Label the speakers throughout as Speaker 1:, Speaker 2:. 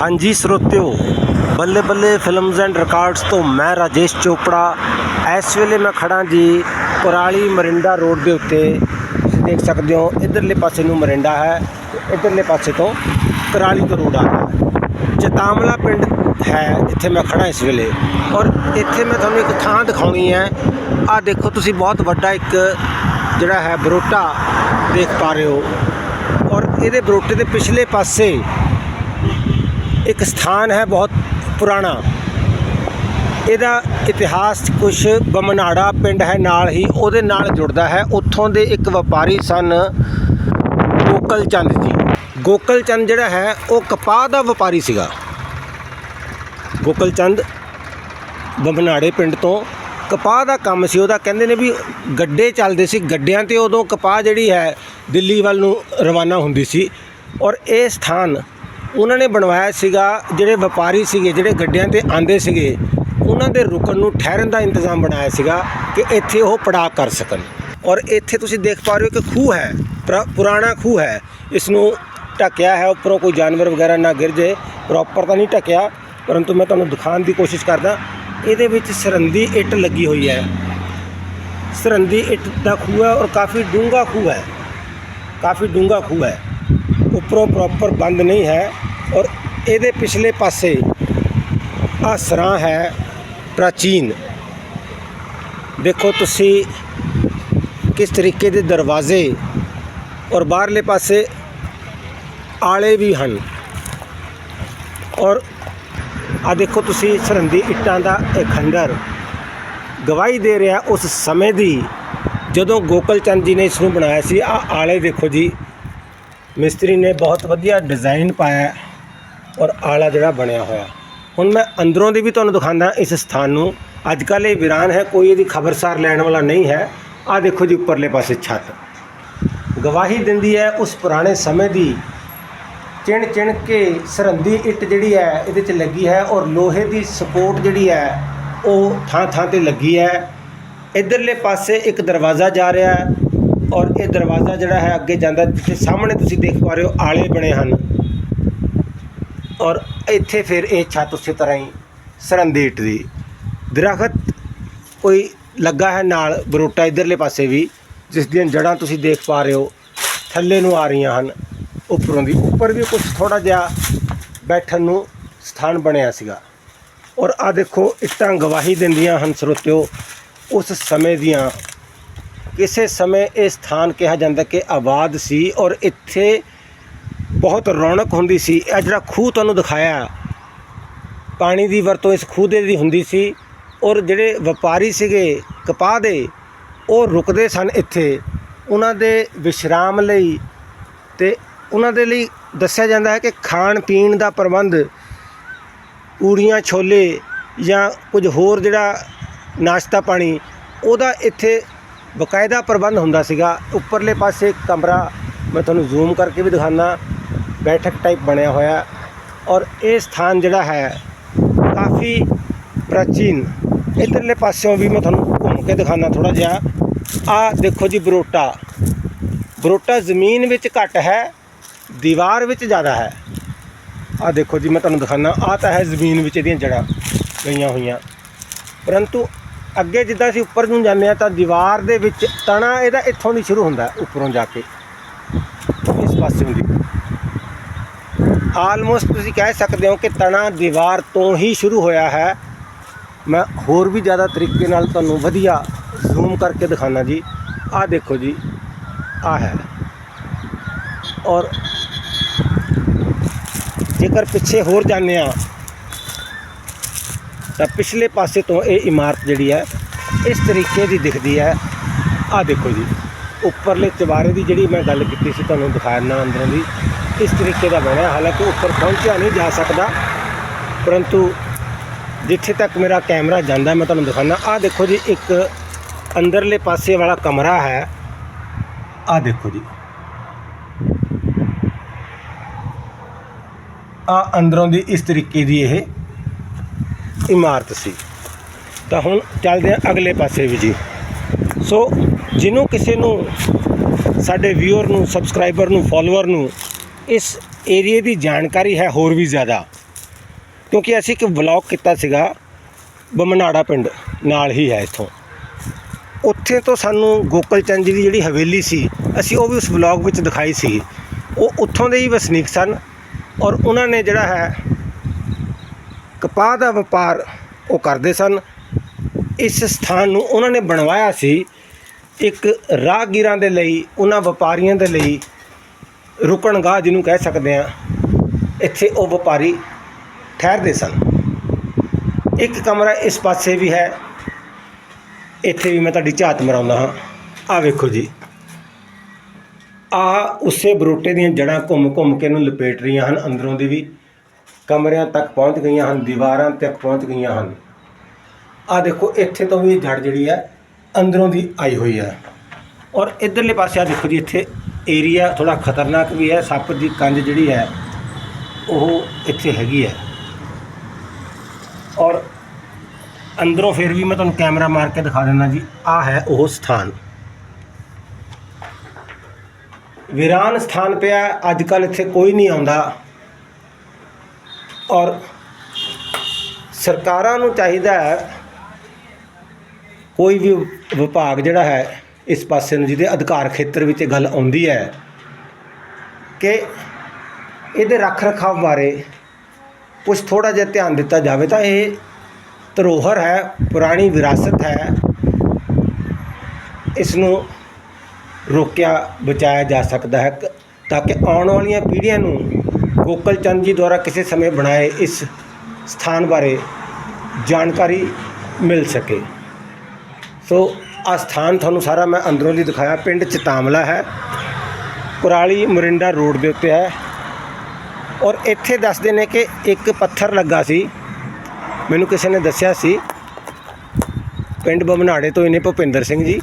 Speaker 1: ਹਾਂਜੀ ਸਰੋਤਿਓ, ਬੱਲੇ ਬੱਲੇ ਫਿਲਮਸ ਐਂਡ ਰਿਕਾਰਡਸ ਤੋਂ ਮੈਂ ਰਾਜੇਸ਼ ਚੋਪੜਾ। ਇਸ ਵੇਲੇ ਮੈਂ ਖੜਾ ਜੀ ਕੁਰਾਲੀ ਮਰਿੰਡਾ ਰੋਡ ਦੇ ਉੱਤੇ। ਤੁਸੀਂ ਦੇਖ ਸਕਦੇ ਹੋ, ਇਧਰਲੇ ਪਾਸੇ ਨੂੰ ਮਰਿੰਡਾ ਹੈ ਤੇ ਇਧਰਲੇ ਪਾਸੇ ਤੋਂ ਕੁਰਾਲੀ ਤੋਂ ਰੋਡ ਆ ਰਿਹਾ ਚਤਾਮਲਾ ਪਿੰਡ ਹੈ, ਇੱਥੇ ਮੈਂ ਖੜਾ ਇਸ ਵੇਲੇ। ਔਰ ਇੱਥੇ ਮੈਂ ਤੁਹਾਨੂੰ ਇੱਕ ਥਾਂ ਦਿਖਾਉਣੀ ਹੈ। ਆਹ ਦੇਖੋ, ਤੁਸੀਂ ਬਹੁਤ ਵੱਡਾ ਇੱਕ ਜਿਹੜਾ ਹੈ ਬਰੋਟਾ ਦੇਖ ਪਾ ਰਹੇ ਹੋ। ਔਰ ਇਹਦੇ ਬਰੋਟੇ ਦੇ ਪਿਛਲੇ ਪਾਸੇ ਇੱਕ ਸਥਾਨ ਹੈ ਬਹੁਤ ਪੁਰਾਣਾ। ਇਹਦਾ ਇਤਿਹਾਸ ਕੁਝ ਬਮਨਾੜਾ ਪਿੰਡ ਹੈ, ਨਾਲ ਹੀ ਉਹਦੇ ਨਾਲ ਜੁੜਦਾ ਹੈ। ਉੱਥੋਂ ਦੇ ਇੱਕ ਵਪਾਰੀ ਸਨ ਗੋਕਲ ਚੰਦ ਜੀ। ਗੋਕਲ ਚੰਦ ਜਿਹੜਾ ਹੈ, ਉਹ ਕਪਾਹ ਦਾ ਵਪਾਰੀ ਸੀਗਾ। ਗੋਕਲ ਚੰਦ ਬਮਨਾੜੇ ਪਿੰਡ ਤੋਂ ਕਪਾਹ ਦਾ ਕੰਮ ਸੀ। ਉਹਦਾ ਕਹਿੰਦੇ ਨੇ ਵੀ ਗੱਡੇ ਚੱਲਦੇ ਸੀ। ਗੱਡਿਆਂ ਤੇ ਉਦੋਂ ਕਪਾਹ ਜਿਹੜੀ ਹੈ, ਦਿੱਲੀ ਵੱਲ ਨੂੰ ਰਵਾਨਾ ਹੁੰਦੀ ਸੀ। ਔਰ ਇਹ ਸਥਾਨ ਉਹਨਾਂ ਨੇ ਬਣਵਾਇਆ ਸੀਗਾ ਜਿਹੜੇ ਵਪਾਰੀ ਸੀਗੇ, ਜਿਹੜੇ ਗੱਡਿਆਂ ਤੇ ਆਂਦੇ ਸੀਗੇ, ਉਹਨਾਂ ਦੇ ਰੁਕਣ ਨੂੰ ਠਹਿਰਨ ਦਾ ਇੰਤਜ਼ਾਮ ਬਣਾਇਆ ਸੀਗਾ ਕਿ ਇੱਥੇ ਉਹ ਪੜਾਅ ਕਰ ਸਕਣ। ਔਰ ਇੱਥੇ ਤੁਸੀਂ ਦੇਖ ਪਾ ਰਹੇ ਹੋ ਕਿ ਖੂਹ ਹੈ, ਪੁਰਾ- ਪੁਰਾਣਾ ਖੂਹ ਹੈ। ਇਸ ਨੂੰ ਢੱਕਿਆ ਹੈ, ਉੱਪਰੋਂ ਕੋਈ ਜਾਨਵਰ ਵਗੈਰਾ ਨਾ ਗਿਰ ਜੇ। ਪ੍ਰੋਪਰ ਤਾਂ ਨਹੀਂ ਢੱਕਿਆ, ਪਰੰਤੂ ਮੈਂ ਤੁਹਾਨੂੰ ਦਿਖਾਉਣ ਦੀ ਕੋਸ਼ਿਸ਼ ਕਰਦਾ, ਇਹਦੇ ਵਿੱਚ ਸਰੰਦੀ ਇੱਟ ਲੱਗੀ ਹੋਈ ਹੈ। ਸਰੰਦੀ ਇੱਟ ਦਾ ਖੂਹ ਹੈ ਔਰ ਕਾਫੀ ਡੂੰਘਾ ਖੂਹ ਹੈ। ਕਾਫੀ ਡੂੰਘਾ ਖੂਹ ਹੈ। ਉੱਪਰੋਂ ਪ੍ਰੋਪਰ ਬੰਦ ਨਹੀਂ ਹੈ ਔਰ ਇਹਦੇ ਪਿਛਲੇ ਪਾਸੇ ਆਹ ਸਰਾਂ ਹੈ ਪ੍ਰਾਚੀਨ। ਦੇਖੋ ਤੁਸੀਂ ਕਿਸ ਤਰੀਕੇ ਦੇ ਦਰਵਾਜ਼ੇ ਔਰ ਬਾਹਰਲੇ ਪਾਸੇ ਆਲੇ ਵੀ ਹਨ। ਔਰ ਆ ਦੇਖੋ ਤੁਸੀਂ ਸਰਹੰਦੀ ਇੱਟਾਂ ਦਾ ਇਹ ਖੰਡਰ ਗਵਾਹੀ ਦੇ ਰਿਹਾ ਉਸ ਸਮੇਂ ਦੀ ਜਦੋਂ ਗੋਕਲ ਚੰਦ ਜੀ ਨੇ ਇਸ ਨੂੰ ਬਣਾਇਆ ਸੀ। ਆ ਆਲੇ ਦੇਖੋ ਜੀ। ਮਿਸਤਰੀ ਨੇ ਬਹੁਤ ਵਧੀਆ ਡਿਜ਼ਾਈਨ ਪਾਇਆ ਔਰ ਆਲਾ ਜਿਹੜਾ ਬਣਿਆ ਹੋਇਆ। ਹੁਣ ਮੈਂ ਅੰਦਰੋਂ ਦੀ ਵੀ ਤੁਹਾਨੂੰ ਦਿਖਾਉਂਦਾ ਇਸ ਸਥਾਨ ਨੂੰ। ਅੱਜ ਕੱਲ੍ਹ ਇਹ ਵੀਰਾਨ ਹੈ, ਕੋਈ ਇਹਦੀ ਖਬਰਸਾਰ ਲੈਣ ਵਾਲਾ ਨਹੀਂ ਹੈ। ਆ ਦੇਖੋ ਜੀ ਉੱਪਰਲੇ ਪਾਸੇ ਛੱਤ। ਗਵਾਹੀ ਦਿੰਦੀ ਹੈ ਉਸ ਪੁਰਾਣੇ ਸਮੇਂ ਦੀ। ਚਿਣ ਚਿਣ ਕੇ ਸਰਹੰਦੀ ਇੱਟ ਜਿਹੜੀ ਹੈ, ਇਹਦੇ 'ਚ ਲੱਗੀ ਹੈ ਔਰ ਲੋਹੇ ਦੀ ਸਪੋਰਟ ਜਿਹੜੀ ਹੈ, ਉਹ ਥਾਂ ਥਾਂ ਤੇ ਲੱਗੀ ਹੈ। ਇਧਰਲੇ ਪਾਸੇ ਇੱਕ ਦਰਵਾਜ਼ਾ ਜਾ ਰਿਹਾ ਹੈ। ਔਰ ਇਹ ਦਰਵਾਜ਼ਾ ਜਿਹੜਾ ਹੈ ਅੱਗੇ ਜਾਂਦਾ ਜਿੱਥੇ ਸਾਹਮਣੇ ਤੁਸੀਂ ਦੇਖ ਪਾ ਰਹੇ ਹੋ ਆਲੇ ਬਣੇ ਹਨ। ਔਰ ਇੱਥੇ ਫਿਰ ਇਹ ਛੱਤ ਉਸੇ ਤਰ੍ਹਾਂ ਹੀ ਸਰਹੰਦੀ ਇੱਟ ਦੀ ਦਰਖਤ ਕੋਈ ਲੱਗਾ ਹੈ ਨਾਲ, ਬਰੋਟਾ ਇਧਰਲੇ ਪਾਸੇ ਵੀ, ਜਿਸ ਦੀਆਂ ਜੜ੍ਹਾਂ ਤੁਸੀਂ ਦੇਖ ਪਾ ਰਹੇ ਹੋ, ਥੱਲੇ ਨੂੰ ਆ ਰਹੀਆਂ ਹਨ, ਉੱਪਰੋਂ ਦੀ। ਉੱਪਰ ਵੀ ਕੁਝ ਥੋੜਾ ਜਿਹਾ ਬੈਠਣ ਨੂੰ ਸਥਾਨ ਬਣਿਆ ਸੀਗਾ। ਔਰ ਆ ਦੇਖੋ, ਇੱਟਾਂ ਗਵਾਹੀ ਦਿੰਦੀਆਂ ਹਨ ਸਰੋਤਿਓ, ਉਸ ਸਮੇਂ ਦੀਆਂ ਕਿਸੇ ਸਮੇਂ ਇਹ ਸਥਾਨ ਕਿਹਾ ਜਾਂਦਾ ਕਿ ਆਬਾਦ ਸੀ ਔਰ ਇੱਥੇ ਬਹੁਤ ਰੌਣਕ ਹੁੰਦੀ ਸੀ। ਇਹ ਜਿਹੜਾ ਖੂਹ ਤੁਹਾਨੂੰ ਦਿਖਾਇਆ, ਪਾਣੀ ਦੀ ਵਰਤੋਂ ਇਸ ਖੂਹ ਦੇ ਦੀ ਹੁੰਦੀ ਸੀ ਔਰ ਜਿਹੜੇ ਵਪਾਰੀ ਸੀਗੇ ਕਪਾਹ ਦੇ, ਉਹ ਰੁਕਦੇ ਸਨ ਇੱਥੇ। ਉਹਨਾਂ ਦੇ ਵਿਸ਼ਰਾਮ ਲਈ ਤੇ ਉਹਨਾਂ ਦੇ ਲਈ ਦੱਸਿਆ ਜਾਂਦਾ ਹੈ ਕਿ ਖਾਣ ਪੀਣ ਦਾ ਪ੍ਰਬੰਧ, ਪੂੜੀਆਂ, ਛੋਲੇ ਜਾਂ ਕੁਝ ਹੋਰ ਜਿਹੜਾ ਨਾਸ਼ਤਾ ਪਾਣੀ, ਉਹਦਾ ਇੱਥੇ ਬਕਾਇਦਾ ਪ੍ਰਬੰਧ ਹੁੰਦਾ ਸੀਗਾ। ਉੱਪਰਲੇ ਪਾਸੇ ਕਮਰਾ, ਮੈਂ ਤੁਹਾਨੂੰ ਜ਼ੂਮ ਕਰਕੇ ਵੀ ਦਿਖਾਣਾ ਬੈਠਕ ਟਾਈਪ ਬਣਿਆ ਹੋਇਆ। ਔਰ ਇਹ ਸਥਾਨ ਜਿਹੜਾ ਹੈ, ਕਾਫੀ ਪ੍ਰਾਚੀਨ। ਇਧਰਲੇ ਪਾਸਿਓਂ ਵੀ ਮੈਂ ਤੁਹਾਨੂੰ ਘੁੰਮ ਕੇ ਦਿਖਾਣਾ ਥੋੜਾ ਜਿਹਾ। ਆ ਦੇਖੋ ਜੀ ਬਰੋਟਾ। ਬਰੋਟਾ ਜ਼ਮੀਨ ਵਿੱਚ ਘੱਟ ਹੈ, ਦੀਵਾਰ ਵਿੱਚ ਜ਼ਿਆਦਾ ਹੈ। ਆ ਦੇਖੋ ਜੀ, ਮੈਂ ਤੁਹਾਨੂੰ ਦਿਖਾਣਾ ਆ ਤਾਂ ਹੈ ਜ਼ਮੀਨ ਵਿੱਚ ਇਹਦੀਆਂ ਜੜ੍ਹਾਂ ਗਈਆਂ ਹੋਈਆਂ। ਪਰੰਤੂ ਅੱਗੇ ਜਿੱਦਾਂ ਅਸੀਂ ਉੱਪਰ ਨੂੰ ਜਾਂਦੇ ਆ ਤਾਂ ਦੀਵਾਰ ਦੇ ਵਿੱਚ ਤਣਾ ਇਹਦਾ ਇੱਥੋਂ ਦੀ ਸ਼ੁਰੂ ਹੁੰਦਾ, ਉੱਪਰੋਂ ਜਾ ਕੇ। ਇਸ ਪਾਸੇ ਹੁੰਦੀ ਆਲਮੋਸਟ ਤੁਸੀਂ ਕਹਿ ਸਕਦੇ ਹੋ ਕਿ ਤਣਾ ਦੀਵਾਰ ਤੋਂ ਹੀ ਸ਼ੁਰੂ ਹੋਇਆ ਹੈ। ਮੈਂ ਹੋਰ ਵੀ ਜ਼ਿਆਦਾ ਤਰੀਕੇ ਨਾਲ ਤੁਹਾਨੂੰ ਵਧੀਆ ਜ਼ੂਮ ਕਰਕੇ ਦਿਖਾਣਾ ਜੀ। ਆਹ ਦੇਖੋ ਜੀ, ਆਹ ਹੈ। ਔਰ ਜੇਕਰ ਪਿੱਛੇ ਹੋਰ ਜਾਂਦੇ ਆ ਤਾਂ ਪਿਛਲੇ ਪਾਸੇ ਤੋਂ ਇਹ ਇਮਾਰਤ ਜਿਹੜੀ ਹੈ ਇਸ ਤਰੀਕੇ ਦੀ ਦਿਖਦੀ ਹੈ। ਆਹ ਦੇਖੋ ਜੀ, ਉੱਪਰਲੇ ਚਵਾਰੇ ਦੀ ਜਿਹੜੀ ਮੈਂ ਗੱਲ ਕੀਤੀ ਸੀ ਤੁਹਾਨੂੰ ਦਿਖਾਣਾ ਅੰਦਰੋਂ ਦੀ, ਇਸ ਤਰੀਕੇ ਦਾ ਬਣਿਆ। ਹਾਲਾਂਕਿ ਉੱਪਰ ਪਹੁੰਚਿਆ ਨਹੀਂ ਜਾ ਸਕਦਾ, ਪਰੰਤੂ ਜਿੱਥੇ ਤੱਕ ਮੇਰਾ ਕੈਮਰਾ ਜਾਂਦਾ, ਮੈਂ ਤੁਹਾਨੂੰ ਦਿਖਾਣਾ ਆਹ ਦੇਖੋ ਜੀ, ਇੱਕ ਅੰਦਰਲੇ ਪਾਸੇ ਵਾਲਾ ਕਮਰਾ ਹੈ। ਆਹ ਦੇਖੋ ਜੀ। ਆ ਅੰਦਰੋਂ ਦੀ ਇਸ ਤਰੀਕੇ ਦੀ ਇਹ ਇਮਾਰਤ ਸੀ। ਤਾਂ ਹੁਣ ਚੱਲਦੇ ਹਾਂ ਅਗਲੇ ਪਾਸੇ ਵੀ ਜੀ। ਸੋ ਜਿਹਨੂੰ ਕਿਸੇ ਨੂੰ ਸਾਡੇ ਵਿਊਅਰ ਨੂੰ ਸਬਸਕ੍ਰਾਈਬਰ ਨੂੰ ਫਾਲੋਅਰ ਨੂੰ ਇਸ ਏਰੀਏ ਦੀ ਜਾਣਕਾਰੀ ਹੈ ਹੋਰ ਵੀ ਜ਼ਿਆਦਾ। ਕਿਉਂਕਿ ਅਸੀਂ ਇੱਕ ਵਲੌਗ ਕੀਤਾ ਸੀਗਾ, ਬਮਨਾੜਾ ਪਿੰਡ ਨਾਲ ਹੀ ਹੈ ਇੱਥੋਂ। ਉੱਥੇ ਤੋਂ ਸਾਨੂੰ ਗੋਕਲ ਚੰਦ ਜੀ ਦੀ ਜਿਹੜੀ ਹਵੇਲੀ ਸੀ, ਅਸੀਂ ਉਹ ਵੀ ਉਸ ਵਲੌਗ ਵਿੱਚ ਦਿਖਾਈ ਸੀ। ਉਹ ਉੱਥੋਂ ਦੇ ਹੀ ਵਸਨੀਕ ਸਨ ਔਰ ਉਹਨਾਂ ਨੇ ਜਿਹੜਾ ਹੈ ਕਪਾਹ ਦਾ ਵਪਾਰ ਉਹ ਕਰਦੇ ਸਨ। ਇਸ ਸਥਾਨ ਨੂੰ ਉਹਨਾਂ ਨੇ ਬਣਵਾਇਆ ਸੀ ਇੱਕ ਰਾਹਗੀਰਾਂ ਦੇ ਲਈ, ਉਹਨਾਂ ਵਪਾਰੀਆਂ ਦੇ ਲਈ ਰੁਕਣਗਾਹ ਜਿਹਨੂੰ ਕਹਿ ਸਕਦੇ ਆ ਇੱਥੇ ਉਹ ਵਪਾਰੀ ਠਹਿਰਦੇ ਸਨ। ਇੱਕ ਕਮਰਾ ਇਸ ਪਾਸੇ ਵੀ ਹੈ, ਇੱਥੇ ਵੀ ਮੈਂ ਤੁਹਾਡੀ ਝਾਤ ਮਰਾਉਂਦਾ ਹਾਂ। ਆ ਵੇਖੋ ਜੀ। ਆ ਉਸੇ ਬਰੋਟੇ ਦੀਆਂ ਜੜਾਂ ਘੁੰਮ ਘੁੰਮ ਕੇ ਇਹਨੂੰ ਲਪੇਟ ਰਹੀਆਂ ਹਨ, ਅੰਦਰੋਂ ਦੀ ਵੀ ਕਮਰਿਆਂ ਤੱਕ ਪਹੁੰਚ ਗਈਆਂ ਹਨ, ਦੀਵਾਰਾਂ ਤੱਕ ਪਹੁੰਚ ਗਈਆਂ ਹਨ। ਆ ਦੇਖੋ, ਇੱਥੇ ਤੋਂ ਵੀ ਜੜ ਜਿਹੜੀ ਹੈ ਅੰਦਰੋਂ ਦੀ ਆਈ ਹੋਈ ਹੈ ਔਰ ਇਧਰਲੇ ਪਾਸੇ ਆ ਦੇਖੋ ਜੀ, ਇੱਥੇ ਏਰੀਆ ਥੋੜਾ ਖਤਰਨਾਕ ਵੀ ਹੈ, ਸੱਪ ਦੀ ਕੰਜ ਜਿਹੜੀ ਹੈ, ਉਹ ਇੱਥੇ ਹੈਗੀ ਹੈ। ਔਰ ਅੰਦਰੋਂ ਫਿਰ ਵੀ ਮੈਂ ਤੁਹਾਨੂੰ ਕੈਮਰਾ ਮਾਰ ਕੇ ਦਿਖਾ ਦਿੰਦਾ ਜੀ, ਆ ਹੈ ਉਹ ਸਥਾਨ। ਵੀਰਾਨ ਸਥਾਨ ਪਿਆ ਅੱਜ ਕੱਲ ਇੱਥੇ ਕੋਈ ਨਹੀਂ ਆਉਂਦਾ। ਔਰ ਸਰਕਾਰਾਂ ਨੂੰ ਚਾਹੀਦਾ ਹੈ ਕੋਈ ਵੀ ਵਿਭਾਗ ਜਿਹੜਾ ਹੈ, ਇਸ ਪਾਸੇ ਨੂੰ ਜਿਹਦੇ ਅਧਿਕਾਰ ਖੇਤਰ ਵਿੱਚ ਗੱਲ ਆਉਂਦੀ ਹੈ ਕਿ ਇਹਦੇ ਰੱਖ ਰਖਾਵ ਬਾਰੇ ਕੁਝ ਥੋੜਾ ਜਿਹਾ ਧਿਆਨ ਦਿੱਤਾ ਜਾਵੇ ਤਾਂ ਇਹ ਧਰੋਹਰ ਹੈ, ਪੁਰਾਣੀ ਵਿਰਾਸਤ ਹੈ। ਇਸ ਨੂੰ ਰੋਕਿਆ, ਬਚਾਇਆ ਜਾ ਸਕਦਾ ਹੈ ਤਾਂ ਕਿ ਆਉਣ ਵਾਲੀਆਂ ਪੀੜ੍ਹੀਆਂ ਨੂੰ ਗੋਕਲ ਚੰਦ ਜੀ ਦੁਆਰਾ ਕਿਸੇ ਸਮੇਂ ਬਣਾਏ ਇਸ ਸਥਾਨ ਬਾਰੇ ਜਾਣਕਾਰੀ ਮਿਲ ਸਕੇ। ਸੋ ਆ ਸਥਾਨ ਤੁਹਾਨੂੰ ਸਾਰਾ ਮੈਂ ਅੰਦਰੋਂ ਦੀ ਦਿਖਾਇਆ। ਪਿੰਡ ਚਤਾਮਲਾ ਹੈ। ਕੁਰਾਲੀ ਮੋਰਿੰਡਾ ਰੋਡ ਦੇ ਉੱਤੇ ਹੈ। ਔਰ ਇੱਥੇ ਦੱਸਦੇ ਨੇ ਕਿ ਇੱਕ ਪੱਥਰ ਲੱਗਾ ਸੀ। ਮੈਨੂੰ ਕਿਸੇ ਨੇ ਦੱਸਿਆ ਸੀ। ਪਿੰਡ ਬਮਨਾੜੇ ਤੋਂ ਇਹਨੇ ਭੁਪਿੰਦਰ ਸਿੰਘ ਜੀ।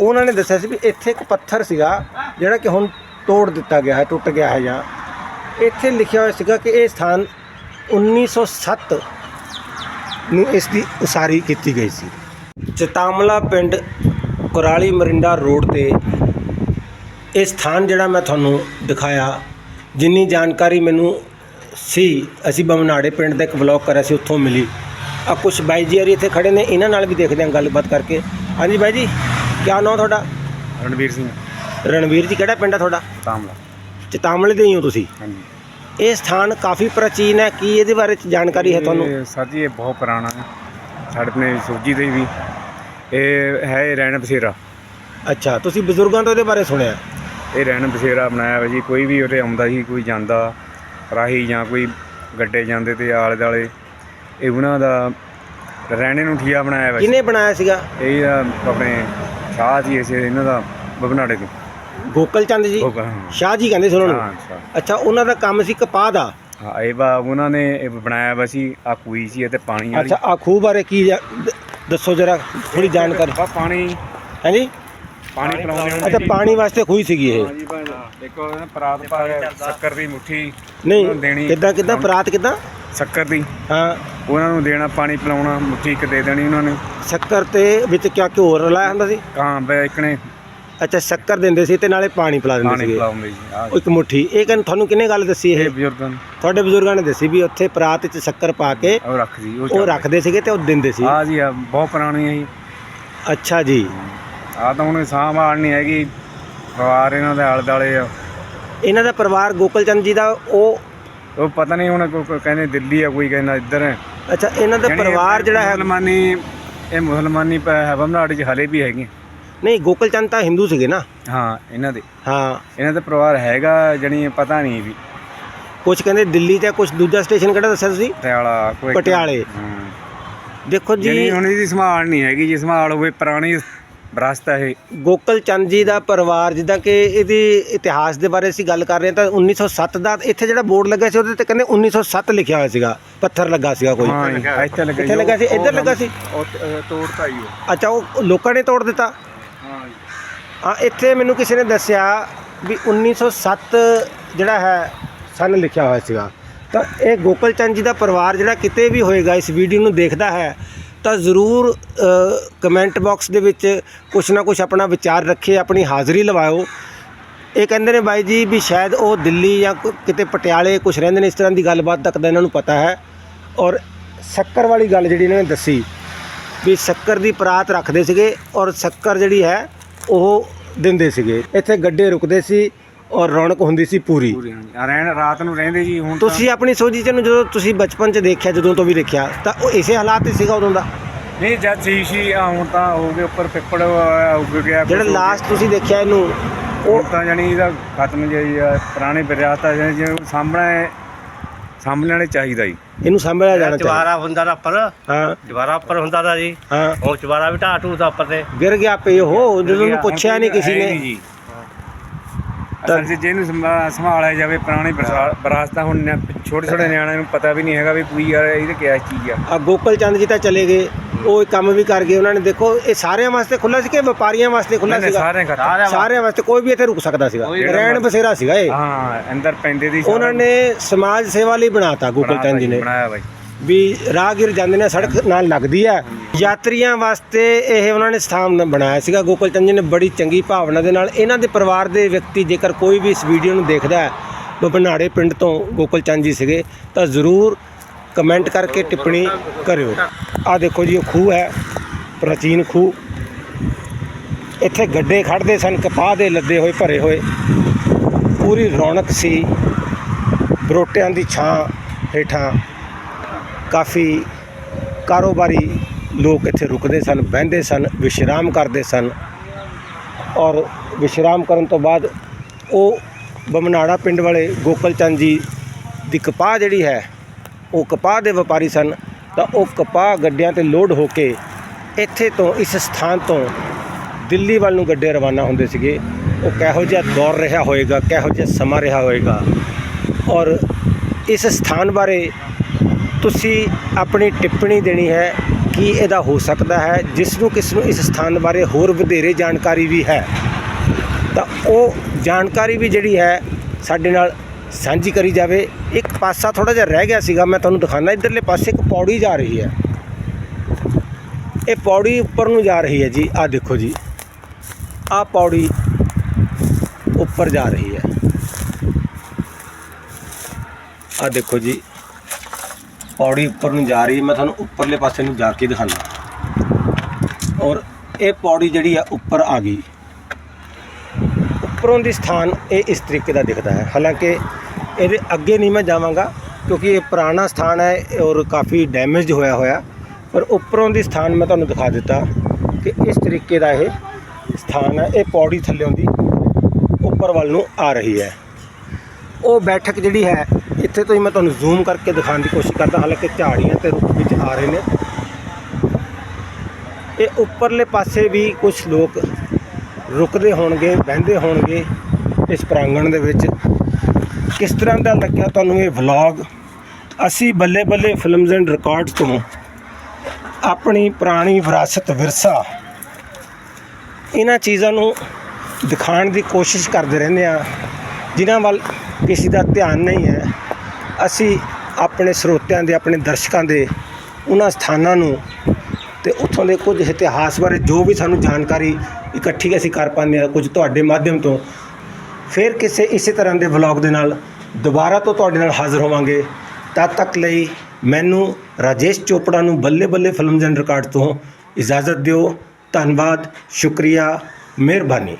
Speaker 1: ਉਹਨਾਂ ਨੇ ਦੱਸਿਆ ਸੀ ਵੀ ਇੱਥੇ ਇੱਕ ਪੱਥਰ ਸੀਗਾ, ਜਿਹੜਾ ਕਿ ਹੁਣ ਤੋੜ ਦਿੱਤਾ ਗਿਆ ਹੈ, ਟੁੱਟ ਗਿਆ ਹੈ ਜਾਂ। ਇੱਥੇ ਲਿਖਿਆ ਹੋਇਆ ਸੀਗਾ ਕਿ ਇਹ ਸਥਾਨ 1907 ਨੂੰ ਇਸ ਦੀ ਉਸਾਰੀ ਕੀਤੀ ਗਈ ਸੀ। ਚਤਾਮਲਾ ਪਿੰਡ ਕੁਰਾਲੀ ਮਰਿੰਡਾ ਰੋਡ ਤੇ ਇਹ ਸਥਾਨ ਜਿਹੜਾ ਮੈਂ ਤੁਹਾਨੂੰ ਦਿਖਾਇਆ ਜਿੰਨੀ ਜਾਣਕਾਰੀ ਮੈਨੂੰ ਸੀ ਅਸੀਂ ਬਮਨਾੜੇ ਪਿੰਡ ਦਾ ਇੱਕ ਵਲੌਗ ਕਰਿਆ ਸੀ ਉੱਥੋਂ ਮਿਲੀ। ਆ ਕੁਝ ਬਾਈ ਜੀ ਹਰੀ ਇੱਥੇ ਖੜੇ ਨੇ ਇਹਨਾਂ ਨਾਲ ਵੀ ਦੇਖਦੇ ਹਾਂ ਗੱਲਬਾਤ ਕਰਕੇ। ਹਾਂਜੀ ਬਾਈ ਜੀ ਕਿਆ ਨਾਮ ਤੁਹਾਡਾ?
Speaker 2: ਰਣਵੀਰ ਸਿੰਘ।
Speaker 1: ਰਣਵੀਰ ਜੀ ਕਿਹੜਾ ਪਿੰਡ ਹੈ ਤੁਹਾਡਾ?
Speaker 2: ਤਾਮਲਾ
Speaker 1: ਚਤਾਮਲੇ ਦੇ ਹੀ ਹੋ ਤੁਸੀਂ?
Speaker 2: ਹਾਂਜੀ।
Speaker 1: ਇਹ ਸਥਾਨ ਕਾਫੀ ਪ੍ਰਾਚੀਨ ਹੈ ਕੀ ਇਹਦੇ ਬਾਰੇ ਜਾਣਕਾਰੀ ਹੈ ਤੁਹਾਨੂੰ?
Speaker 2: ਇਹ ਸਰ ਜੀ ਇਹ ਬਹੁਤ ਪੁਰਾਣਾ ਹੈ। ਸਾਡੇ ਸੂਜੀ ਦੇ ਵੀ। ਇਹ ਹੈ ਰੈਣ ਬਸੇਰਾ।
Speaker 1: ਅੱਛਾ ਤੁਸੀਂ ਬਜ਼ੁਰਗਾਂ ਤੋਂ ਇਹਦੇ ਬਾਰੇ ਸੁਣਿਆ?
Speaker 2: ਇਹ ਰੈਣ ਬਸੇਰਾ ਬਣਾਇਆ ਵਾ ਜੀ। ਕੋਈ ਵੀ ਉਰੇ ਆਉਂਦਾ ਸੀ ਕੋਈ ਜਾਂਦਾ ਰਾਹੀ ਜਾਂ ਕੋਈ ਗੱਡੇ ਜਾਂਦੇ ਤੇ ਆਲੇ ਦਾਲੇ ਇਹ ਉਹਨਾਂ ਦਾ ਰਹਿਣੇ ਨੂੰ ਠੀਆ ਬਣਾਇਆ ਜੀ।
Speaker 1: ਕਿਹਨੇ ਬਣਾਇਆ ਸੀਗਾ?
Speaker 2: ਇਹ ਆਪਣੇ ਸ਼ਾਹ ਜੀ ਇਸੇ ਇਹਨਾਂ ਦਾ ਬਬਨਾੜੇ ਤੋਂ।
Speaker 1: ਗੋਕਲ ਚੰਦ ਜੀ? ਸ਼ਾਹ ਜੀ ਕਹਿੰਦੇ ਸੀ ਉਹਨਾਂ ਨੂੰ?
Speaker 2: ਅੱਛਾ
Speaker 1: ਉਹਨਾਂ ਦਾ ਕੰਮ ਸੀ ਕਪਾਹ ਦਾ।
Speaker 2: ਹਾਂ ਇਹ ਬਾ ਉਹਨਾਂ ਨੇ ਇਹ ਬਣਾਇਆ ਵਾ ਸੀ ਆ ਕੂਈ ਸੀ ਤੇ ਪਾਣੀ ਵਾਲੀ।
Speaker 1: ਅੱਛਾ ਆ ਖੂਹ ਬਾਰੇ ਕੀ ਜਾ- ਦ- ਦੱਸੋ ਜਰਾ ਥੋੜੀ ਜਾਣਕਾਰੀ।
Speaker 2: ਬਾ ਪਾਣੀ।
Speaker 1: ਹਾਂਜੀ?
Speaker 2: ਪਾਣੀ ਪਿਲਾਉਂਦੇ
Speaker 1: ਅੱਛਾ ਪਾਣੀ ਵਾਸਤੇ ਖੂਹ ਸੀਗੀ ਇਹ।
Speaker 2: ਭਾਈ ਦੇਖੋ ਇਹ ਪਰਾਤ ਪਾ ਕੇ ਸ਼ੱਕਰ ਦੀ ਮੁੱਠੀ
Speaker 1: ਨਹੀਂ
Speaker 2: ਦੇਣੀ।
Speaker 1: ਕਿੱਦਾਂ ਕਿੱਦਾਂ ਪ੍ਰਾਤ ਕਿੱਦਾਂ?
Speaker 2: ਸ਼ੱਕਰ ਦੀ।
Speaker 1: ਹਾਂ।
Speaker 2: ਉਹਨਾਂ ਨੂੰ ਦੇਣਾ ਪਾਣੀ ਪਿਲਾਉਣਾ ਮੁੱਠੀ ਇੱਕ ਦੇ ਦੇਣੀ ਉਹਨਾਂ ਨੇ।
Speaker 1: ਸ਼ੱਕਰ ਤੇ ਵਿੱਚ ਕਿਆ ਘਿਓ ਰਲਾਇਆ ਹੁੰਦਾ ਸੀ?
Speaker 2: ਕਾਂ ਬੈ
Speaker 1: ਅੱਛਾ ਸ਼ੱਕਰ ਦਿੰਦੇ ਸੀ ਤੇ ਨਾਲੇ ਪਾਣੀ ਪਿਲਾ ਦਿੰਦੇ
Speaker 2: ਪਾਣੀ
Speaker 1: ਸੀਗੇ।
Speaker 2: ਪਿਲਾਉਂਦੇ ਜੀ।
Speaker 1: ਉਹ ਇੱਕ ਮੁੱਠੀ ਇਹ ਕਹਿੰਦੇ ਤੁਹਾਨੂੰ ਕਿਹਨੇ ਗੱਲ ਦੱਸੀ
Speaker 2: ਇਹ?
Speaker 1: ਇਹ
Speaker 2: ਬਜ਼ੁਰਗਾਂ ਨੂੰ।
Speaker 1: ਤੁਹਾਡੇ ਬਜ਼ੁਰਗਾਂ ਨੇ ਦੱਸੀ ਵੀ ਉੱਥੇ ਪ੍ਰਾਤ ਵਿੱਚ ਸ਼ੱਕਰ ਪਾ ਕੇ
Speaker 2: ਉਹ ਰੱਖ ਜੀ
Speaker 1: ਉਹ ਰੱਖਦੇ ਸੀਗੇ ਤੇ ਉਹ ਦਿੰਦੇ ਸੀ।
Speaker 2: ਆ ਜੀ ਆ ਬਹੁਤ ਪੁਰਾਣੀ ਹੈ ਜੀ।
Speaker 1: ਅੱਛਾ ਜੀ।
Speaker 2: ਆ ਤਾਂ ਹੁਣ ਸਾਂਭਾਲ ਨਹੀਂ ਹੈਗੀ। ਪਰਿਵਾਰ ਇਹਨਾਂ ਦੇ ਆਲੇ ਦਾਲੇ ਆ।
Speaker 1: ਇਹਨਾਂ ਦਾ ਪਰਿਵਾਰ ਗੋਕਲ ਚੰਦ ਜੀ ਦਾ ਉਹ
Speaker 2: ਉਹ ਪਤਾ ਨਹੀਂ ਹੁਣ ਕੋਈ ਕੋਈ ਕਹਿੰਦੇ ਦਿੱਲੀ ਆ ਕੋਈ ਕਹਿੰਦਾ ਇੱਧਰ। ਹੈ
Speaker 1: ਅੱਛਾ ਇਹਨਾਂ ਦਾ ਪਰਿਵਾਰ ਜਿਹੜਾ ਹੈ
Speaker 2: ਮੁਸਲਮਾਨੀ ਇਹ ਮੁਸਲਮਾਨੀ ਪ- ਹੈ ਬਮਨਾੜੇ 'ਚ ਹਲੇ ਵੀ ਹੈਗੇ
Speaker 1: ਨਹੀਂ ਗੋਕਲ ਚੰਦ ਤਾਂ ਹਿੰਦੂ ਸੀਗੇ ਨਾ।
Speaker 2: ਹਾਂ ਇਹਨਾਂ ਦੇ।
Speaker 1: ਹਾਂ।
Speaker 2: ਇਹਨਾਂ ਦਾ ਪਰਿਵਾਰ ਹੈਗਾ ਜਣੀ ਪਤਾ ਨਹੀਂ ਵੀ।
Speaker 1: ਕੁਝ ਕਹਿੰਦੇ ਦਿੱਲੀ ਤੇ ਕੁਝ ਦੂਜਾ ਸਟੇਸ਼ਨ ਕਿਹੜਾ ਦੱਸਿਆ ਤੁਸੀਂ?
Speaker 2: ਪਟਿਆਲਾ ਕੋਈ
Speaker 1: ਪਟਿਆਲੇ।
Speaker 2: ਹਾਂ।
Speaker 1: ਦੇਖੋ ਜੀ।
Speaker 2: ਹੁਣ ਇਹਦੀ ਸੰਭਾਲ ਨਹੀਂ ਹੈਗੀ ਜੀ ਸੰਭਾਲ ਹੋਵੇ ਪੁਰਾਣੀ ਵਿਰਾਸਤ ਹੈ
Speaker 1: ਗੋਕਲ ਚੰਦ ਜੀ ਦਾ ਪਰਿਵਾਰ ਜਿੱਦਾਂ ਕਿ ਇਹਦੀ ਇਤਿਹਾਸ ਦੇ ਬਾਰੇ ਅਸੀਂ ਗੱਲ ਕਰ ਰਹੇ ਹਾਂ ਤਾਂ 1907 ਦਾ ਇੱਥੇ ਜਿਹੜਾ ਬੋਰਡ ਲੱਗਾ ਸੀ ਉਹਦੇ ਤੇ ਕਹਿੰਦੇ 1907 ਲਿਖਿਆ ਹੋਇਆ ਸੀਗਾ ਪੱਥਰ ਲੱਗਾ ਸੀਗਾ ਕੋਈ।
Speaker 2: ਇੱਥੇ ਲੱਗਾ
Speaker 1: ਸੀ ਇੱਧਰ ਲੱਗਾ ਸੀ।
Speaker 2: ਤੋੜਤਾ ਹੀ ਉਹ।
Speaker 1: ਅੱਛਾ ਉਹ ਲੋਕਾਂ ਨੇ ਤੋੜ ਦਿੱਤਾ।
Speaker 2: ਹਾਂ
Speaker 1: ਹਾਂ ਇੱਥੇ ਮੈਨੂੰ ਕਿਸੇ ਨੇ ਦੱਸਿਆ ਵੀ 1907 ਜਿਹੜਾ ਹੈ, ਸਨ ਲਿਖਿਆ ਹੋਇਆ ਸੀਗਾ। ਤਾਂ ਇਹ ਗੋਕਲ ਚੰਦ ਜੀ ਦਾ ਪਰਿਵਾਰ ਜਿਹੜਾ ਕਿਤੇ ਵੀ ਹੋਏਗਾ, ਇਸ ਵੀਡੀਓ ਨੂੰ ਦੇਖਦਾ ਹੈ, ਤਾਂ ਜ਼ਰੂਰ ਕਮੈਂਟ ਬਾਕਸ ਦੇ ਵਿੱਚ ਕੁਛ ਨਾ ਕੁਛ ਆਪਣਾ ਵਿਚਾਰ ਰੱਖੇ, ਆਪਣੀ ਹਾਜ਼ਰੀ ਲਵਾਓ। ਇਹ ਕਹਿੰਦੇ ਨੇ ਬਾਈ ਜੀ ਵੀ ਸ਼ਾਇਦ ਉਹ ਦਿੱਲੀ ਜਾਂ ਕੋ- ਕਿਤੇ ਪਟਿਆਲੇ ਕੁਛ ਰਹਿੰਦੇ ਨੇ, ਇਸ ਤਰ੍ਹਾਂ ਦੀ ਗੱਲਬਾਤ ਤੱਕ ਦਾ ਇਹਨਾਂ ਨੂੰ ਪਤਾ ਹੈ। ਔਰ ਸ਼ੱਕਰ ਵਾਲੀ ਗੱਲ ਜਿਹੜੀ ਇਹਨਾਂ ਨੇ ਦੱਸੀ ਵੀ ਸ਼ੱਕਰ ਦੀ ਪਰਾਤ ਰੱਖਦੇ ਸੀਗੇ ਔਰ ਸ਼ੱਕਰ ਜਿਹੜੀ ਹੈ ਉਹ ਦਿੰਦੇ ਸੀਗੇ। ਇੱਥੇ ਗੱਡੇ ਰੁਕਦੇ ਸੀ ਔਰ ਰੌਣਕ ਹੁੰਦੀ ਸੀ ਪੂਰੀ।
Speaker 2: ਰਹਿਣ ਰਾਤ ਨੂੰ ਰਹਿੰਦੇ ਜੀ ਹੁਣ ਤਾਂ-
Speaker 1: ਤੁਸੀਂ ਆਪਣੀ ਸੋਝੀ ਚ ਨੂੰ ਜਦੋਂ ਤੁਸੀਂ ਬਚਪਨ ਚ ਦੇਖਿਆ ਜਦੋਂ ਤੋਂ ਵੀ ਦੇਖਿਆ ਤਾਂ ਉਹ ਇਸੇ ਹਾਲਾਤ ਹੀ ਸੀਗਾ ਉਦੋਂ ਦਾ?
Speaker 2: ਨਹੀਂ ਜਦ ਸੀ ਸੀ ਹੁਣ ਤਾਂ ਹੋ ਗਏ ਉੱਪਰ ਪਿੱਪੜ ਉੱਗ ਗਿਆ
Speaker 1: ਜਿਹੜਾ। ਲਾਸਟ ਤੁਸੀਂ ਦੇਖਿਆ ਇਹਨੂੰ
Speaker 2: ਹੁਣ ਤਾਂ ਜਾਨੀ ਇਹਦਾ ਖਤਮ ਜਿਹੀ ਆ ਪੁਰਾਣੇ ਵਿਰਾਸਤ ਆ ਜਿਵੇਂ ਸਾਹਮਣੇ ਸਾਹਮਣੇ ਵਾਲੇ ਚਾਹੀਦਾ ਜੀ।
Speaker 1: ਇਹਨੂੰ ਸੰਭਾਲਿਆ ਜਾਣਾ ਚਾਹੀਦਾ
Speaker 3: ਚਵਾਰਾ ਹੁੰਦਾ ਦਾ ਉੱਪਰ।
Speaker 1: ਹਾਂ।
Speaker 3: ਚਵਾਰਾ ਉੱਪਰ ਹੁੰਦਾ ਦਾ ਜੀ।
Speaker 1: ਹਾਂ।
Speaker 3: ਉਹ ਚਵਾਰਾ ਵੀ ਢਾਹ ਢੂ ਦਾ ਉੱਪਰ ਤੇ।
Speaker 1: ਗਿਰ ਗਿਆ ਪਏ ਹੋ ਜਦੋਂ ਉਹਨੂੰ
Speaker 2: ਹੁਣ
Speaker 1: ਪੁੱਛਿਆ ਨਹੀਂ ਕਿਸੇ
Speaker 2: ਹੈ
Speaker 1: ਨੇ
Speaker 2: ਜੀ। ਅਸਲ 'ਚ ਜਿਹਨੂੰ ਸੰਭਾ- ਸੰਭਾਲਿਆ ਜਾਵੇ ਪੁਰਾਣੀ ਵਿਰਾਸਤਾਂ ਹੁਣ ਛੋਟੇ ਛੋਟੇ ਨਿਆਣਿਆਂ ਨੂੰ ਪਤਾ ਵੀ ਨਹੀਂ ਹੈਗਾ ਵੀ ਪੂਰੀ ਯਾਰ ਇਹਦੇ ਕਿਆ ਚੀਜ਼ ਆ।
Speaker 1: ਆ ਗੋਕਲ ਚੰਦ ਜੀ ਤਾਂ ਚਲੇ ਗਏ ਉਹ ਇਹ ਕੰਮ ਵੀ ਕਰ ਗਏ ਉਹਨਾਂ ਨੇ ਦੇਖੋ ਇਹ ਸਾਰਿਆਂ ਵਾਸਤੇ ਖੁੱਲਾ ਸੀ ਕਿ ਵਪਾਰੀਆਂ ਵਾਸਤੇ ਖੁੱਲਾ ਸੀਗਾ?
Speaker 2: ਸਾਰਿਆਂ
Speaker 1: ਵਾਸਤੇ। ਕੋਈ ਵੀ ਇੱਥੇ ਰੁਕ ਸਕਦਾ ਸੀਗਾ। ਰਹਿਣ ਬਸੇਰਾ ਸੀਗਾ ਇਹ।
Speaker 2: ਹਾਂ ਅੰਦਰ ਪੈਂਦੇ ਦੀ
Speaker 1: ਉਹਨਾਂ ਨੇ ਸਮਾਜ ਸੇਵਾ ਲਈ ਬਣਾਤਾ ਗੋਕਲ ਚੰਦ ਜੀ ਨੇ।
Speaker 2: ਬਣਾਇਆ ਬਾਈ।
Speaker 1: ਵੀ ਰਾਹਗੀਰ ਜਾਂਦੇ ਨੇ, ਸੜਕ ਨਾਲ ਲੱਗਦੀ ਹੈ। ਯਾਤਰੀਆਂ ਵਾਸਤੇ ਇਹ ਉਹਨਾਂ ਨੇ ਸਥਾਨ ਬਣਾਇਆ ਸੀਗਾ। ਗੋਕਲ ਚੰਦ ਜੀ ਨੇ ਬੜੀ ਚੰਗੀ ਭਾਵਨਾ ਦੇ ਨਾਲ ਇਹਨਾਂ ਦੇ ਪਰਿਵਾਰ ਦੇ ਵਿਅਕਤੀ ਜੇਕਰ ਕੋਈ ਵੀ ਇਸ ਵੀਡੀਓ ਨੂੰ ਦੇਖਦਾ ਹੈ ਬਨਾੜੇ ਪਿੰਡ ਤੋਂ ਗੋਕਲ ਚੰਦ ਜੀ ਸੀਗੇ, ਤਾਂ ਜ਼ਰੂਰ ਕਮੈਂਟ ਕਰਕੇ ਟਿੱਪਣੀ ਕਰਿਓ। ਆ ਦੇਖੋ ਜੀ, ਉਹ ਖੂਹ ਹੈ, ਪ੍ਰਾਚੀਨ ਖੂਹ। ਇੱਥੇ ਗੱਡੇ ਖੜਦੇ ਸਨ, ਕਪਾਹ ਦੇ ਲੱਦੇ ਹੋਏ, ਭਰੇ ਹੋਏ। ਪੂਰੀ ਰੌਣਕ ਸੀ। ਬਰੋਟਿਆਂ ਦੀ ਛਾਂ ਹੇਠਾਂ ਕਾਫੀ ਕਾਰੋਬਾਰੀ ਲੋਕ ਇੱਥੇ ਰੁਕਦੇ ਸਨ, ਬਹਿੰਦੇ ਸਨ, ਵਿਸ਼ਰਾਮ ਕਰਦੇ ਸਨ ਔਰ ਵਿਸ਼ਰਾਮ ਕਰਨ ਤੋਂ ਬਾਅਦ ਉਹ ਬਮਨਾੜਾ ਪਿੰਡ ਵਾਲੇ ਗੋਕਲ ਚੰਦ ਜੀ ਦੀ ਕਪਾਹ ਜਿਹੜੀ ਹੈ, ਉਹ ਕਪਾਹ ਦੇ ਵਪਾਰੀ ਸਨ ਤਾਂ ਉਹ ਕਪਾਹ ਗੱਡਿਆਂ ਤੇ ਲੋਡ ਹੋ ਕੇ ਇੱਥੇ ਤੋਂ, ਇਸ ਸਥਾਨ ਤੋਂ ਦਿੱਲੀ ਵੱਲ ਨੂੰ ਗੱਡੇ ਰਵਾਨਾ ਹੁੰਦੇ ਸੀਗੇ। ਉਹ ਕਿਹੋ ਜਿਹਾ ਦੌਰ ਰਿਹਾ ਹੋਏਗਾ, ਕਿਹੋ ਜਿਹਾ ਸਮਾਂ ਰਿਹਾ ਹੋਏਗਾ ਔਰ ਇਸ ਸਥਾਨ ਬਾਰੇ ਤੁਸੀਂ ਆਪਣੀ ਟਿੱਪਣੀ ਦੇਣੀ ਹੈ ਕਿ ਇਹਦਾ ਹੋ ਸਕਦਾ ਹੈ, ਜਿਸ ਨੂੰ ਕਿਸ ਨੂੰ ਇਸ ਸਥਾਨ ਬਾਰੇ ਹੋਰ ਵਧੇਰੇ ਜਾਣਕਾਰੀ ਵੀ ਹੈ। ਤਾਂ ਉਹ ਜਾਣਕਾਰੀ ਵੀ ਜਿਹੜੀ ਹੈ, ਸਾਡੇ ਨਾਲ ਸਾਂਝੀ ਕਰੀ ਜਾਵੇ। ਇੱਕ ਪਾਸਾ ਥੋੜਾ ਜਿਹਾ ਰਹਿ ਗਿਆ ਸੀਗਾ, ਮੈਂ ਤੁਹਾਨੂੰ ਦਿਖਾਣਾ ਇਧਰਲੇ ਪਾਸੇ ਇੱਕ ਪੌੜੀ ਜਾ ਰਹੀ ਹੈ। ਇਹ ਪੌੜੀ ਉੱਪਰ ਨੂੰ ਜਾ ਰਹੀ ਹੈ ਜੀ, ਆਹ ਦੇਖੋ ਜੀ। ਆਹ ਪੌੜੀ ਉੱਪਰ ਜਾ ਰਹੀ ਹੈ। ਆਹ ਦੇਖੋ ਜੀ। ਪੌੜੀ ਉੱਪਰ ਨੂੰ ਜਾ ਰਹੀ ਹੈ, ਮੈਂ ਤੁਹਾਨੂੰ ਉੱਪਰਲੇ ਪਾਸੇ ਨੂੰ ਜਾ ਕੇ ਦਿਖਾਉਂਦਾ। ਔਰ ਇਹ ਪੌੜੀ ਜਿਹੜੀ ਆ, ਉੱਪਰ ਆ ਗਈ। ਉੱਪਰੋਂ ਦੀ ਸਥਾਨ ਇਹ ਇਸ ਤਰੀਕੇ ਦਾ ਦਿਖਦਾ ਹੈ। ਹਾਲਾਂਕਿ ਇਹਦੇ ਅੱਗੇ ਨਹੀਂ ਮੈਂ ਜਾਵਾਂਗਾ, ਕਿਉਂਕਿ ਇਹ ਪੁਰਾਣਾ ਸਥਾਨ ਹੈ ਔਰ ਕਾਫੀ ਡੈਮੇਜ ਹੋਇਆ ਹੋਇਆ। ਪਰ ਉੱਪਰੋਂ ਦੀ ਸਥਾਨ ਮੈਂ ਤੁਹਾਨੂੰ ਦਿਖਾ ਦਿੱਤਾ ਕਿ ਇਸ ਤਰੀਕੇ ਦਾ ਇਹ ਸਥਾਨ ਹੈ। ਇਹ ਪੌੜੀ ਥੱਲਿਓਂ ਦੀ ਉੱਪਰ ਵੱਲ ਨੂੰ ਆ ਰਹੀ ਹੈ। ਉਹ ਬੈਠਕ ਜਿਹੜੀ ਹੈ ਇੱਥੇ ਤੋਂ ਹੀ ਮੈਂ ਤੁਹਾਨੂੰ ਜ਼ੂਮ ਕਰਕੇ ਦਿਖਾਉਣ ਦੀ ਕੋਸ਼ਿਸ਼ ਕਰਦਾ, ਹਾਲਾਂਕਿ ਝਾੜੀਆਂ ਤੇ ਰੁੱਖ ਵਿੱਚ ਆ ਰਹੇ ਨੇ। ਇਹ ਉੱਪਰਲੇ ਪਾਸੇ ਵੀ ਕੁਝ ਲੋਕ ਰੁਕਦੇ ਹੋਣਗੇ ਬਹਿੰਦੇ ਹੋਣਗੇ ਇਸ ਪ੍ਰਾਂਗਣ ਦੇ ਵਿੱਚ। ਕਿਸ ਤਰ੍ਹਾਂ ਦਾ ਲੱਗਿਆ ਤੁਹਾਨੂੰ ਇਹ ਵਲੌਗ ਅਸੀਂ ਬੱਲੇ ਬੱਲੇ ਫਿਲਮਸ ਐਂਡ ਰਿਕਾਰਡਸ ਤੋਂ ਆਪਣੀ ਪੁਰਾਣੀ ਵਿਰਾਸਤ ਵਿਰਸਾ ਇਹਨਾਂ ਚੀਜ਼ਾਂ ਨੂੰ ਦਿਖਾਉਣ ਦੀ ਕੋਸ਼ਿਸ਼ ਕਰਦੇ ਰਹਿੰਦੇ ਆ ਜਿਨ੍ਹਾਂ ਵੱਲ ਕਿਸੇ ਦਾ ਧਿਆਨ ਨਹੀਂ ਹੈ। ਅਸੀਂ ਆਪਣੇ ਸਰੋਤਿਆਂ ਦੇ, ਆਪਣੇ ਦਰਸ਼ਕਾਂ ਦੇ, ਉਹਨਾਂ ਸਥਾਨਾਂ ਨੂੰ ਤੇ ਉੱਥੋਂ ਦੇ ਕੁਝ ਇਤਿਹਾਸ ਬਾਰੇ ਜੋ ਵੀ ਸਾਨੂੰ ਜਾਣਕਾਰੀ ਇਕੱਠੀ ਅਸੀਂ ਕਰ ਪਾਉਂਦੇ ਹਾਂ ਕੁਝ ਤੁਹਾਡੇ ਮਾਧਿਅਮ ਤੋਂ, ਫਿਰ ਕਿਸੇ ਇਸੇ ਤਰ੍ਹਾਂ ਦੇ ਵਲੌਗ ਦੇ ਨਾਲ ਦੁਬਾਰਾ ਤੋਂ ਤੁਹਾਡੇ ਨਾਲ ਹਾਜ਼ਰ ਹੋਵਾਂਗੇ। ਤਦ ਤੱਕ ਲਈ ਮੈਨੂੰ ਰਾਜੇਸ਼ ਚੋਪੜਾ ਨੂੰ ਬੱਲੇ ਬੱਲੇ ਫਿਲਮਜ਼ ਐਂਡ ਰਿਕਾਰਡ ਤੋਂ ਇਜਾਜ਼ਤ ਦਿਓ। ਧੰਨਵਾਦ, ਸ਼ੁਕਰੀਆ, ਮਿਹਰਬਾਨੀ।